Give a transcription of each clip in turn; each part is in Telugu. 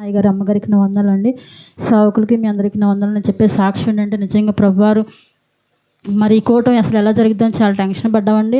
అయ్యగారు అమ్మగారికి నా వందలండి సావుకులకి మీ అందరికీ నా వందలని చెప్పే సాక్షి ఏంటంటే నిజంగా ప్రభువారు మరి ఈ కూటమి అసలు ఎలా జరుగుతుందని చాలా టెన్షన్ పడ్డామండి.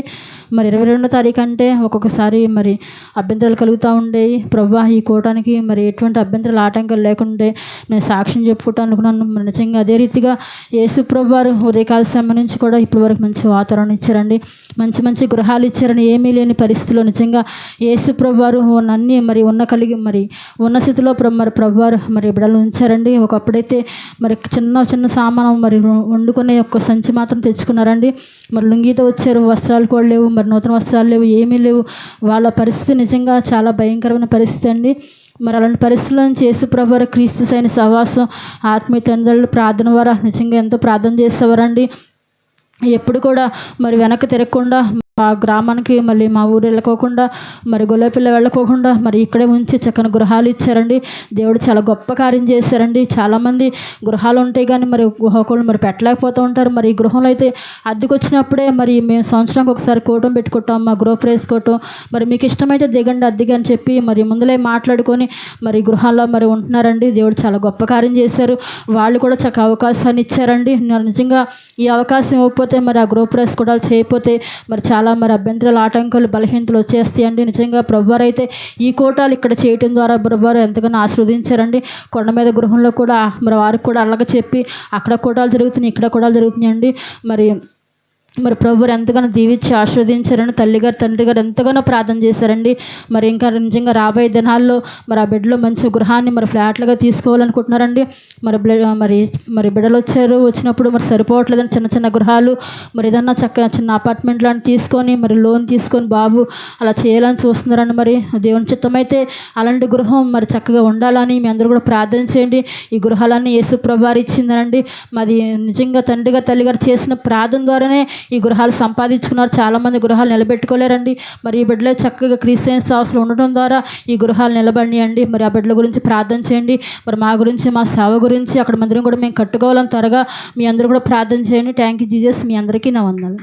మరి ఇరవై రెండో తారీఖు అంటే ఒక్కొక్కసారి మరి అభ్యంతరాలు కలుగుతూ ఉండేవి. ప్రభా ఈ కూటానికి మరి ఎటువంటి అభ్యంతరాలు ఆటంకాలు లేకుండే నేను సాక్ష్యం చెప్పుకుంటా అనుకున్నాను మరి నిజంగా అదే రీతిగా యేసు ప్రభు వారు ఉదయకాల సమయం నుంచి కూడా ఇప్పటి వరకు మంచి వాతావరణం ఇచ్చారండి. మంచి మంచి గృహాలు ఇచ్చారని ఏమీ లేని పరిస్థితిలో నిజంగా యేసు ప్రభు వారు అన్నీ మరి ఉన్న కలిగి మరి ఉన్న స్థితిలో మరి ప్రభు వారు మరి బిడ్డలు ఉంచారండి. ఒకప్పుడైతే మరి చిన్న చిన్న సామానం మరి వండుకునే ఒక సంచి మాత్రం మాత్రం తెచ్చుకున్నారండి. మరి లుంగితో వచ్చారు వస్త్రాలు కూడా లేవు మరి నూతన వస్త్రాలు లేవు ఏమీ లేవు. వాళ్ళ పరిస్థితి నిజంగా చాలా భయంకరమైన పరిస్థితి అండి. మరి అలాంటి పరిస్థితుల నుంచి యేసుప్రభు వారు క్రీస్తు సైన సహవాసం ఆత్మీయ తండ్రులు ప్రార్థన వారు నిజంగా ఎంతో ప్రార్థన చేసేవారండి. ఎప్పుడు కూడా మరి వెనక్కి తిరగకుండా ఆ గ్రామానికి మళ్ళీ మా ఊరు వెళ్ళకోకుండా మరి గొల్లపిల్ల వెళ్ళకోకుండా మరి ఇక్కడే ఉంచి చక్కని గృహాలు ఇచ్చారండి. దేవుడు చాలా గొప్ప కార్యం చేశారండి. చాలామంది గృహాలు ఉంటాయి కానీ మరి ఒకళ్ళు మరి పెట్టలేకపోతూ ఉంటారు. మరి ఈ గృహంలో అయితే అద్దెకు వచ్చినప్పుడే మరి మేము సంవత్సరానికి ఒకసారి కూటం పెట్టుకుంటాం మా గృహ వేసుకోవటం మరి మీకు ఇష్టమైతే దిగండి అద్దెకి అని చెప్పి మరి ముందులే మాట్లాడుకొని మరి గృహాల్లో మరి ఉంటున్నారండి. దేవుడు చాలా గొప్ప కార్యం చేశారు. వాళ్ళు కూడా చక్క అవకాశాన్ని ఇచ్చారండి. నిజంగా ఈ అవకాశం ఇవ్వకపోతే మరి ఆ గృహ కూడా చేయకపోతే మరి చాలా మరి అభ్యంతరాలు ఆటంకాలు బలహీనతలు వచ్చేస్తాయండి. నిజంగా ప్రభువారైతే ఈ కోటాలు ఇక్కడ చేయటం ద్వారా ప్రభువారు ఎంతగానో ఆస్వాదించారండి కొండ మీద గృహంలో కూడా మరి వారికి కూడా అలాగ చెప్పి అక్కడ కోటాలు జరుగుతున్నాయి ఇక్కడ కోటాలు జరుగుతున్నాయండి. మరి మరి ప్రభు ఎంతగానో దీవించి ఆస్వాదించారని తల్లిగారు తండ్రి గారు ఎంతగానో ప్రార్థన చేశారండి. మరి ఇంకా నిజంగా రాబోయే దినాల్లో మరి ఆ బిడ్డలో మంచి గృహాన్ని మరి ఫ్లాట్లుగా తీసుకోవాలనుకుంటున్నారండి. మరి మరి మరి బిడ్డలు వచ్చారు వచ్చినప్పుడు మరి సరిపోవట్లేదని చిన్న చిన్న గృహాలు మరి ఏదన్నా చక్క చిన్న అపార్ట్మెంట్ లాంటి తీసుకొని మరి లోన్ తీసుకొని బాబు అలా చేయాలని చూస్తున్నారండి మరి. దేవుని చిత్తమైతే అలాంటి గృహం మరి చక్కగా ఉండాలని మీ అందరూ కూడా ప్రార్థన చేయండి. ఈ గృహాలన్నీ యేసు ప్రభువారు ఇచ్చిందనండి. మరి నిజంగా తండ్రిగా తల్లిగారు చేసిన ప్రార్థన ద్వారానే ఈ గృహాలు సంపాదించుకున్నారు. చాలామంది గృహాలు నిలబెట్టుకోలేరండి. మరి ఈ బిడ్డలే చక్కగా క్రిస్టియన్స్ హౌస్లో ఉండటం ద్వారా ఈ గృహాలు నిలబడియండి మరి ఆ బిడ్డల గురించి ప్రార్థన చేయండి. మరి మా గురించి మా సేవ గురించి అక్కడ మందిరం కూడా మేము కట్టుకోవాలని త్వరగా మీ అందరూ కూడా ప్రార్థన చేయండి. థ్యాంక్ యూ జీజస్ మీ అందరికీ నా వందలు